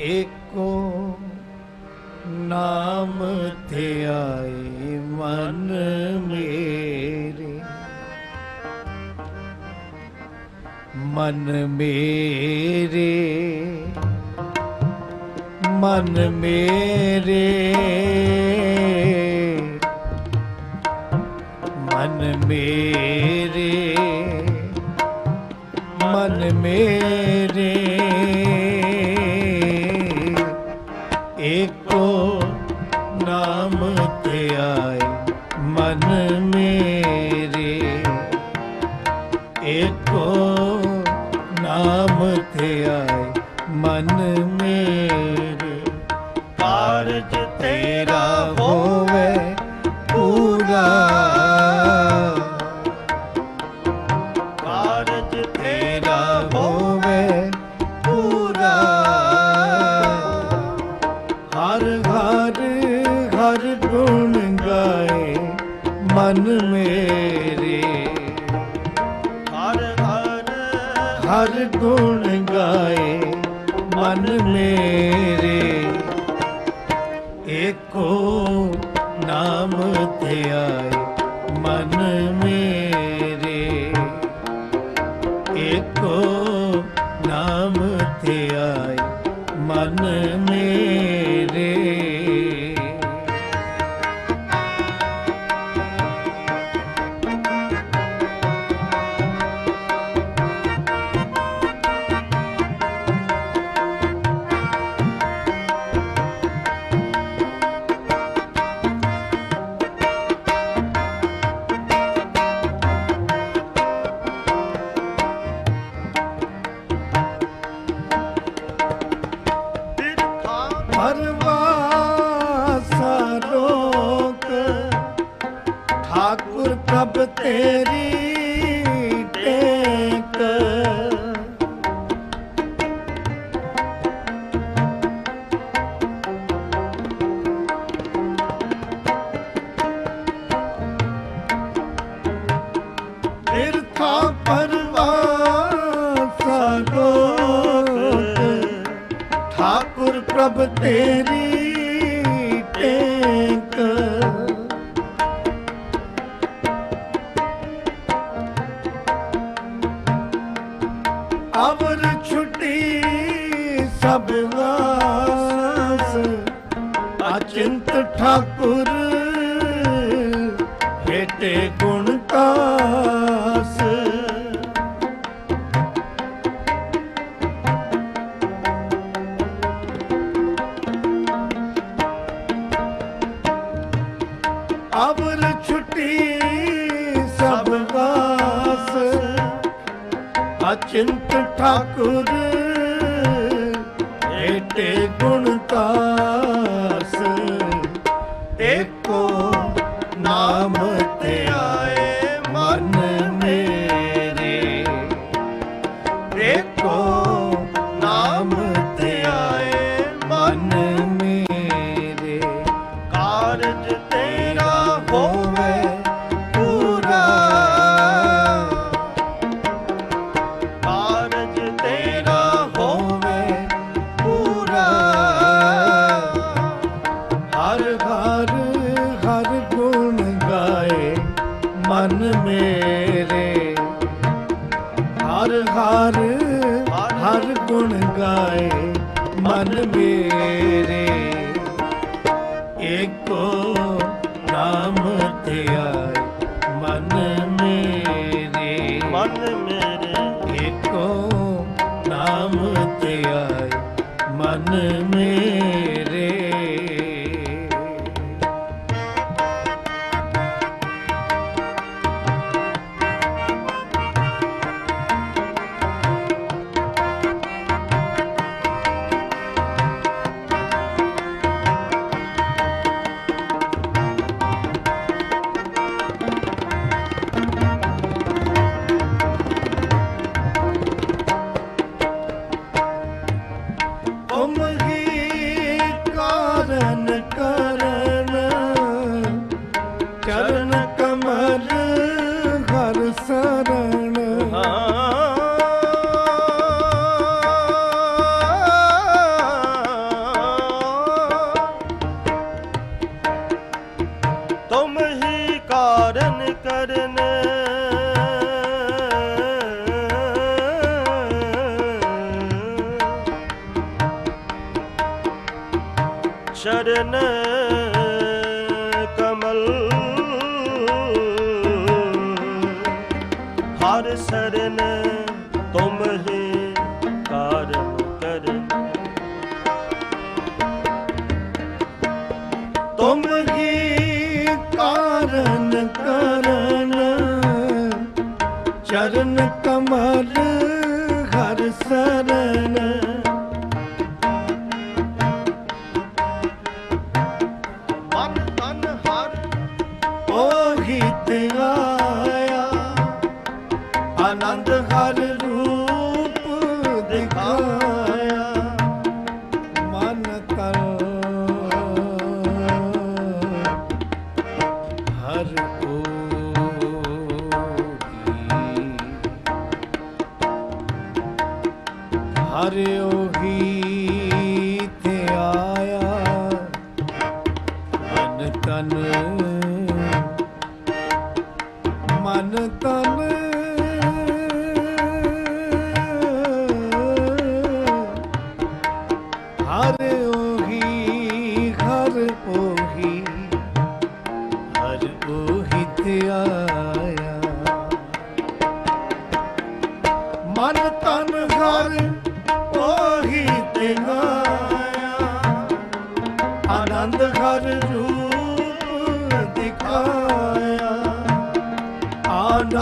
ਏਕੋ ਨਾਮ ਆਏ ਮਨ ਮੇਰੇ। ਮਨ ਮੇਰੇ ਮਨ ਮੇਰੇ। ਮਨ ਮੇਰੇ ਮਨ ਮੇਰੇ। ਮੇਰੇ ਏਕੋ ਨਾਮ ਧਿਆਏ ਠਾਕੁਰ ਪ੍ਰਭ ਤੇਰੀ ਟੇਕ ਬਿਰਥਾ ਪਰਵਾਸਾ ਲੋਕ ਠਾਕੁਰ ਪ੍ਰਭ ਤੇਰੀ ਅਵਰ ਛੁੱਟੀ ਸਭ ਵਾਸ ਅਚਿੰਤ ਠਾਕੁਰ ਏਟੇ ਗੁਣ ਮਨ ਮੇਰੇ। ਹਰ ਹਰ ਹਰ ਗੁਣ ਗਾਏ ਮਨ ਮੇਰੇ। ਏਕੋ ਨਾਮ ਧਿਆਏ ਮਨ ਮੇਰੇ। ਮਨ ਮੇਰੇ। ਏਕੋ ਨਾਮ ਧਿਆਏ ਮਨ ਮੇਰੇ। ਸ਼ਰਨ ਕਮਲ ਹਰ ਸ਼ਰਨ ਤੁਮ ਹੀ ਕਰਮ ਕਰਨ ਤੁਮ ਹੀ ਕਾਰਨ ਕਰਨ ਚਰਨ Hari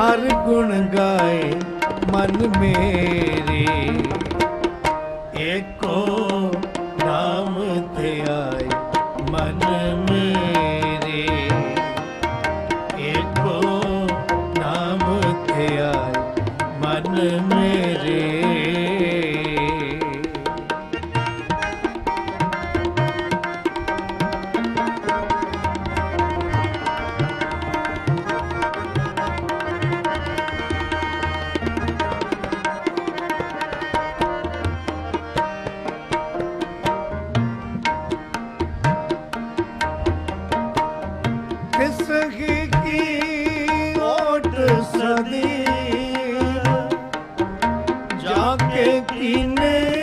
ਹਰ ਗੁਣ ਗਾਏ ਮਨ ਮੇਰੇ। ਏਕੋ ne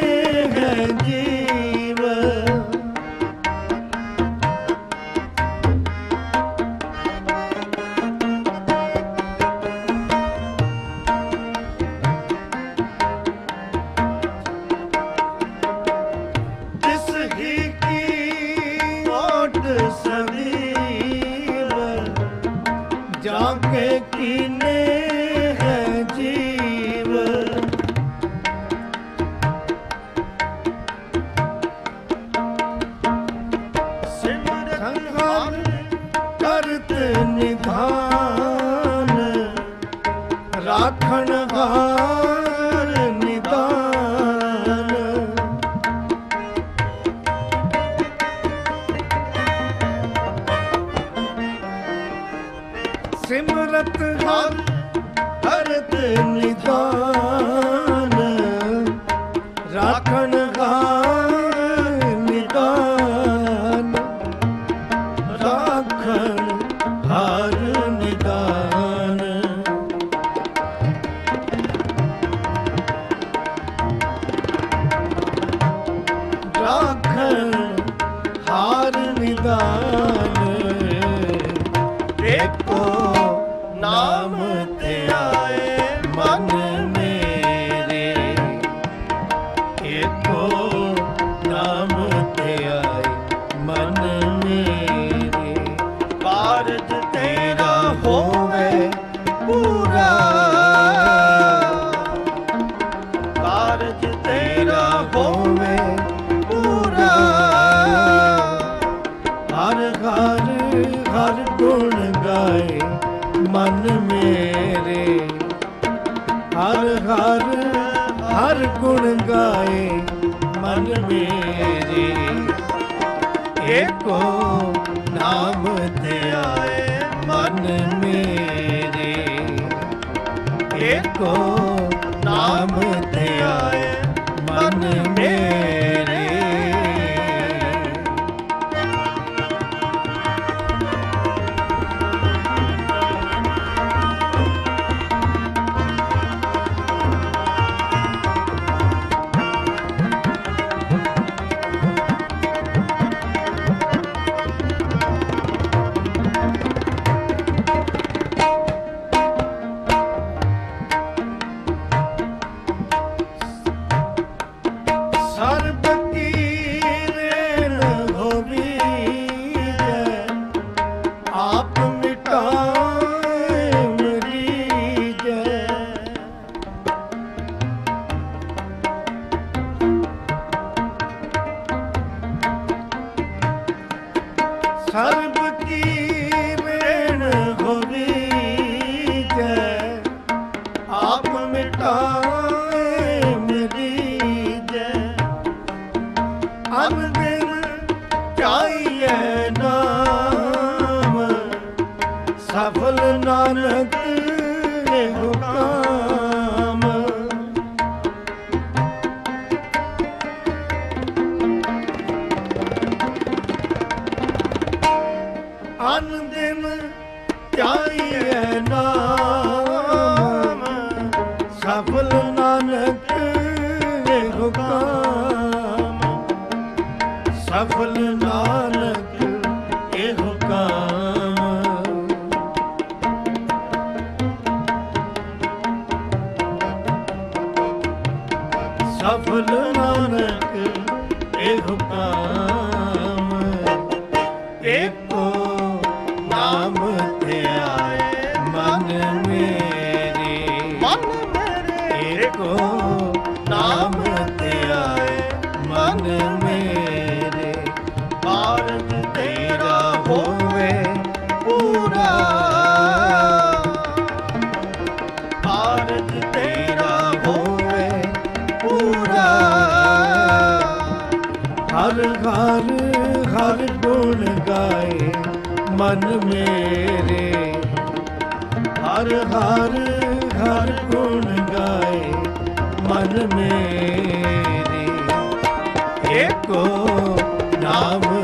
ਸਿਮਰਤ ਹਰ ਹਰਤ ਨਿਦਾਨ। ਰਾਖਣ ਹਾਰ ਨਿਦਾਨ। ਰਾਖਣ ਹਾਰ ਨਿਦਾਨ। ਨਾਮ ਧਿਆਏ ਮਨ ਮੇਰੇ। ਏਕੋ ਨਾਮ ਧਿਆਏ ਮਨ ਮੇਰੇ। ਕਾਰਜ ਤੇਰਾ ਹੋਵੇ ਪੂਰਾ। ਕਾਰਜ ਤੇਰਾ ਹੋਵੇ ਏਕੋ ਨਾਮ ਧਿਆਏ ਮਨ ਮੇਰੇ। ਏਕੋ ਨਾਮ ਸਰਬਤੀ ਸਫਲ ਮਨ ਮੇਰੇ। ਹਰ ਹਰ ਹਰ ਗੁਣ ਗਾਏ ਮਨ ਮੇਰੇ। ਏਕੋ ਨਾਮ